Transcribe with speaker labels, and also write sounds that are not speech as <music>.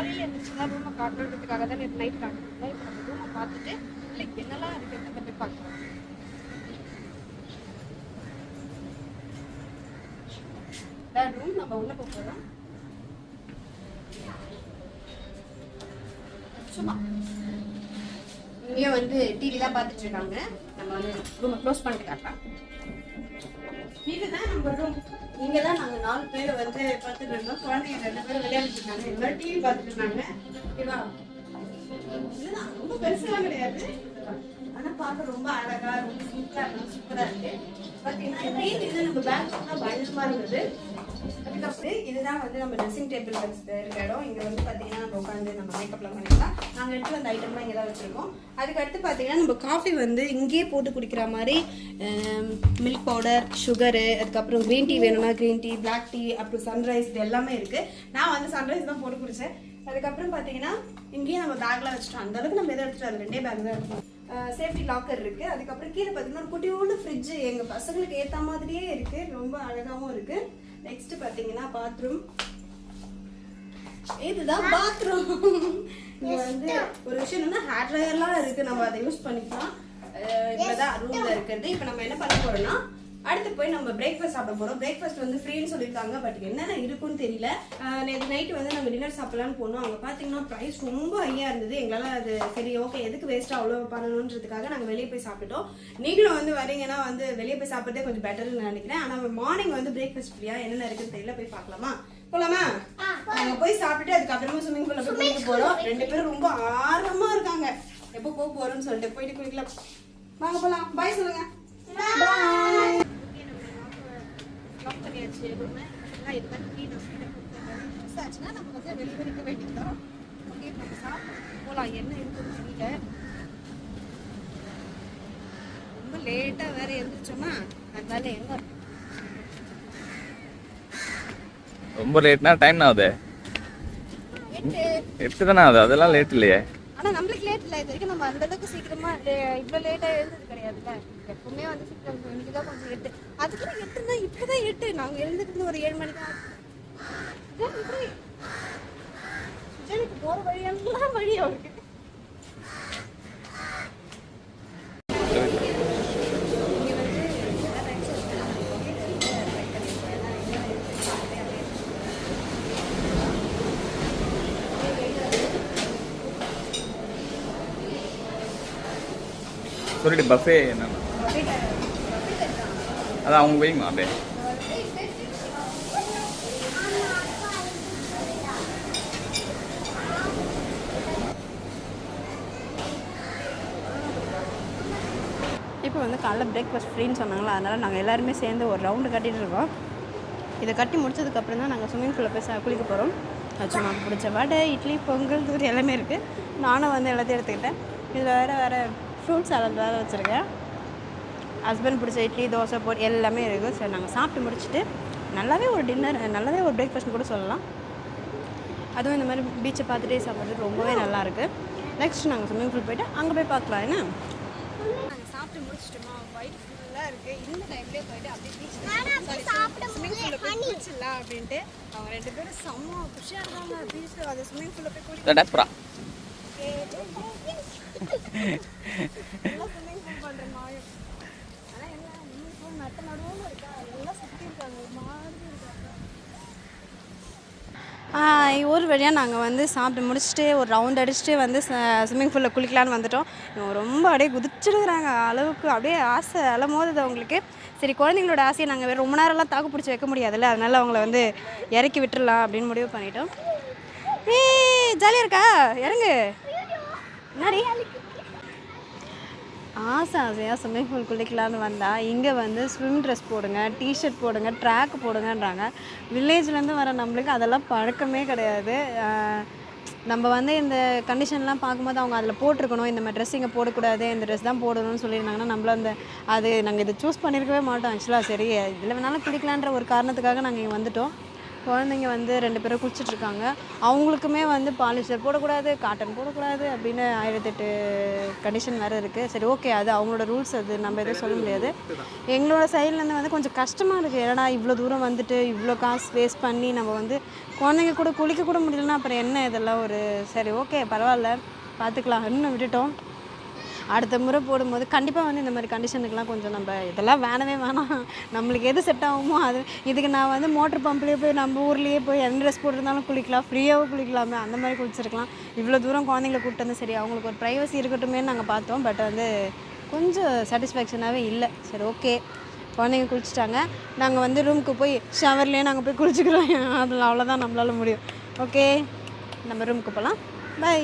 Speaker 1: காலையில் எழுந்துச்சுன்னா ரூமை காட்டுறதுக்காக தான் நேற்று நைட் காட்டுறதுல இப்போ நம்ம ரூமை பார்த்துட்டு இல்லை என்னெல்லாம் இருக்குன்றத போய் பார்க்கலாம். ரூம் நம்ம உள்ள போக போகிறோம் சும்மா. இங்கேயும் வந்து டிவி தான் பார்த்துட்டு இருக்காங்க. நம்ம வந்து ரூமை க்ளோஸ் பண்ணிட்டு காட்டலாம். இதுதான் நம்ம ரூம் இங்கே தான் நாங்க நாலு பேர் வந்து பார்த்துட்டு இருந்தோம். குழந்தைங்க ரெண்டு பேரும் விளையாடிட்டு இருந்தாங்க. மாதிரி டிவி பார்த்துட்டு இருந்தாங்க. ஓகேவா இதுதான் ரொம்ப பெருசுலாம் கிடையாது. ஆனா பார்க்க ரொம்ப அழகா ரொம்ப சூப்பரா இருக்கும் சூப்பரா இருக்கு. பாத்தீங்கன்னா இந்த நம்ம பேங்க் தான் பயங்கரமா இருந்தது. அதுக்கப்புறம் இதுதான் வந்து நம்ம ட்ரெஸ்ஸிங் டேபிள் இருக்க இடம். இங்கே வந்து பார்த்தீங்கன்னா நம்ம உட்காந்து நம்ம மேக்கப்லாம் பண்ணிக்கலாம். நாங்கள் எடுத்து அந்த ஐட்டம்லாம் இங்கே தான் வச்சுருக்கோம். அதுக்கடுத்து பார்த்தீங்கன்னா நம்ம காஃபி வந்து இங்கேயே போட்டு குடிக்கிற மாதிரி மில்க் பவுடர் சுகரு அதுக்கப்புறம் க்ரீன் டீ வேணும்னா க்ரீன் டீ பிளாக் டீ அப்புறம் சன்ரைஸ் இது எல்லாமே இருக்குது நான் வந்து சன்ரைஸ் தான் போட்டு குடித்தேன் அதுக்கப்புறம் பார்த்தீங்கன்னா இங்கேயே நம்ம பேக்கில் வச்சுட்டோம். அந்த அளவுக்கு நம்ம எதை எடுத்துகிட்டு வரல, ரெண்டே பேக் தான் இருக்கும் சேஃப்டி லாக்கர் இருக்கு. அதுக்கப்புறம் கீழே பார்த்தீங்கன்னா ஒரு குட்டியோண்டு ஃப்ரிட்ஜ் எங்கள் பசங்களுக்கு ஏற்ற மாதிரியே இருக்கு. ரொம்ப அழகாகவும் இருக்குது நெக்ஸ்ட் பாத்தீங்கன்னா பாத்ரூம் இதுதான் பாத்ரூம் இங்க வந்து ஒரு விஷயம் என்னன்னா ஹேர் ட்ரையர்லாம் இருக்கு. நம்ம அதை யூஸ் பண்ணிக்கலாம். இப்பதான் ரூம்ல இருக்கிறது இப்போ நம்ம என்ன பண்ண போறோம்னா அடுத்து போய் நம்ம பிரேக்ஃபாஸ்ட் சாப்பிட போறோம். பிரேக்ஃபாஸ்ட் வந்து ஃப்ரீன்னு சொல்லியிருக்காங்க பட் என்னென்ன இருக்குன்னு தெரியல. நேத்து நைட் வந்து நாங்க டின்னர் சாப்பிடலாம்னு போனோம். அங்க பாத்தீங்கன்னா ப்ரைஸ் ரொம்ப ஹையா இருந்தது. எங்களால அது சரி ஓகே எதுக்கு வேஸ்டா அவ்வளவு பண்ணணுன்றதுக்காக நாங்க வெளியே போய் சாப்பிட்டோம் நீங்களும் வந்து வரீங்கன்னா வந்து வெளியே போய் சாப்பிட்டதே கொஞ்சம் பெட்டர்னு நினைக்கிறேன். ஆனா மார்னிங் வந்து பிரேக்ஃபாஸ்ட் ஃப்ரீயா என்னென்ன இருக்குன்னு தெரியல. போய் பார்க்கலாமா? போலாமா? நாங்க போய் சாப்பிட்டுட்டு அதுக்கப்புறமா ஸ்விம்மிங் பூல்ல போய் குளிக்க போறோம். ரெண்டு பேரும் ரொம்ப ஆர்வமா இருக்காங்க. எப்போ போக போறோம்னு சொல்லிட்டு போயிட்டு குளிக்கலாம். வாங்க போலாம். பாய் சொல்லுங்க. பாய் எல்லாம் ஆச்சுன்னா நம்ம வந்து வெளியே இருக்க ஓகே நம்ம சாப்பிட்டு போகலாம் என்ன இருக்குன்னு தெரியல ரொம்ப லேட்டாக வேற எழுந்திரிச்சோமா அதனால எங்க
Speaker 2: ரொம்ப லேட்னா டைம் ஆகுது?
Speaker 1: எட்டு
Speaker 2: தானே ஆகுது? அதெல்லாம் லேட் இல்லையே.
Speaker 1: ஆனால் நம்மளுக்கு லேட் இல்லை. இது வரைக்கும் நம்ம அந்த அளவுக்கு சீக்கிரமா லேட்டாக எழுந்தது கிடையாதுல்ல. எப்பவுமே வந்து சீக்கிரம் இன்னைக்கு தான் கொஞ்சம் எட்டு. அதுக்குள்ள எட்டுனா இப்பதான் எட்டு. நாங்கள் எழுந்துக்கிறது ஒரு ஏழு மணிக்கு தான். இதான் இப்படி. சுஜனுக்கு வழியெல்லாம் வழி அவருக்கு இங்க வந்து எல்லா rides உம் இருக்கு. நம்ம வீட்டுல இருந்து ride பண்ணிருக்கோம். ஏன்னா இங்க வந்து
Speaker 2: சொல்லிட்டு பஃபே என்னன்னா அதான் அவங்க வைங்க அப்படியே? இப்போ வந்து காலைல பிரேக்ஃபாஸ்ட் ஃப்ரீன்னு சொன்னாங்களா அதனால் நாங்கள் எல்லாருமே சேர்ந்து ஒரு ரவுண்டு கட்டிகிட்டு இருக்கோம். இதை கட்டி முடிச்சதுக்கப்புறம் தான் நாங்கள் ஸ்விம்மிங் பூலில் போய் குளிக்க போகிறோம் சும்மா பிடிச்ச வடை இட்லி பொங்கல் தூரி எல்லாமே இருக்குது நானும் வந்து எல்லாத்தையும் எடுத்துக்கிட்டேன். இதில் வேறு வேறு ஃப்ரூட் சாலட் வேறு வச்சுருக்கேன். ஹஸ்பண்ட் பிடிச்ச இட்லி தோசை போட்டு எல்லாமே இருக்குது சரி நாங்கள் சாப்பிட்டு முடிச்சுட்டு நல்லாவே ஒரு டின்னர் நல்லாவே ஒரு பிரேக்ஃபாஸ்ட் கூட சொல்லலாம். அதுவும் இந்த மாதிரி பீச்சை பார்த்துட்டே சாப்பிட்றதுக்கு ரொம்பவே நல்லா இருக்கு. நெக்ஸ்ட் நாங்கள் ஸ்விம்மிங் பூல் போயிட்டு அங்கே போய் பார்க்கலாம் என்ன? நாங்கள் சாப்பிட்டு முடிச்சிட்டோமா? வயிறு ஃபுல்லாக இருக்குது இந்த டைம்லேயே போயிட்டு அப்படியே பீச் ஸ்விம்மிங் பூலில் போய் குளிச்சிடலாம் அப்படின்ட்டு அவங்க ரெண்டு பேரும் செம்ம குஷியாக இருக்காங்க. பீச்சில் அது ஸ்விம்மிங் பூலில் போய் குளிக்க
Speaker 1: ஒரு வழியாக நாங்கள் வந்து சாப்பிட்டு முடிச்சுட்டு ஒரு ரவுண்ட் அடிச்சுட்டு வந்து ஸ்விம்மிங் பூலில் குளிக்கலான்னு வந்துட்டோம். இவங்க ரொம்ப அப்படியே குதிச்சுடுறாங்க அளவுக்கு. அப்படியே ஆசை அலமோதுது அவங்களுக்கு. சரி குழந்தைங்களோட ஆசையை நாங்கள் வேறு ரொம்ப நேரம்லாம் தாக்கு பிடிச்சி வைக்க முடியாதுல்ல? அதனால அவங்கள வந்து இறக்கி விட்டுறலாம் அப்படின்னு முடிவு பண்ணிட்டோம். ஜாலியாக இருக்கா? இறங்கு. நிறைய ஆசை ஆசையாக ஸ்விம்மிங் பூல் குளிக்கலான்னு வந்தால் இங்கே வந்து ஸ்விம் ட்ரெஸ் போடுங்க டிஷர்ட் போடுங்க ட்ராக் போடுங்கன்றாங்க. வில்லேஜ்லேருந்து வர நம்மளுக்கு அதெல்லாம் பழக்கமே கிடையாது. நம்ம வந்து இந்த கண்டிஷன்லாம் பார்க்கும்போது அவங்க அதில் போட்டிருக்கணும். இந்த மாதிரி ட்ரெஸ் இங்கே போடக்கூடாது இந்த ட்ரெஸ் தான் போடணும்னு சொல்லியிருந்தாங்கன்னா நம்மள அந்த அது நாங்கள் இதை சூஸ் பண்ணியிருக்கவே மாட்டோம். ஆக்சுவலாக சரி இதில் வேணாலும் குளிக்கலான்ற ஒரு காரணத்துக்காக நாங்கள் இங்கே வந்துட்டோம். குழந்தைங்க வந்து ரெண்டு பேரும் குளிச்சுட்டு இருக்காங்க அவங்களுக்குமே வந்து பாலிஸ்டர் போடக்கூடாது காட்டன் போடக்கூடாது அப்படின்னு ஆயிரத்தெட்டு கண்டிஷன் வேறு இருக்குது சரி ஓகே அது அவங்களோட ரூல்ஸ் அது நம்ம எதுவும் சொல்ல முடியாது. எங்களோட சைட்லேருந்து வந்து கொஞ்சம் கஷ்டமாக இருக்குது ஏன்னா இவ்வளோ தூரம் வந்துட்டு இவ்வளோ காசு வேஸ்ட் பண்ணி நம்ம வந்து குழந்தைங்க கூட குளிக்க கூட முடியலன்னா அப்புறம் என்ன இதெல்லாம் ஒரு சரி ஓகே பரவாயில்ல பார்த்துக்கலாம் இன்னும் விட்டுட்டோம். அடுத்த முறை போடும்போது கண்டிப்பாக வந்து இந்த மாதிரி கண்டிஷனுக்குலாம் கொஞ்சம் நம்ம இதெல்லாம் வேணவே வேணாம். நம்மளுக்கு எது செட் ஆகுமோ அது. இதுக்கு நான் வந்து மோட்டர் பம்ப்லேயே போய் நம்ம ஊர்லேயே போய் எந்த ட்ரெஸ் போட்டிருந்தாலும் குளிக்கலாம். ஃப்ரீயாகவும் குளிக்கலாமே. அந்த மாதிரி குளிச்சிருக்கலாம். இவ்வளோ தூரம் குழந்தைங்கள கூப்பிட்டு வந்து சரி அவங்களுக்கு ஒரு ப்ரைவசி இருக்கட்டுமே நாங்கள் பார்த்தோம். பட் வந்து கொஞ்சம் சாட்டிஸ்ஃபேக்ஷனாகவே இல்லை. சரி ஓகே குழந்தைங்க குளிச்சுட்டாங்க. நாங்கள் வந்து ரூமுக்கு போய் ஷவர்லேயே நாங்கள் போய் குளிச்சுக்கிறோம். <laughs> அதில் அவ்வளோதான் நம்மளால முடியும். ஓகே நம்ம ரூமுக்கு போகலாம் பை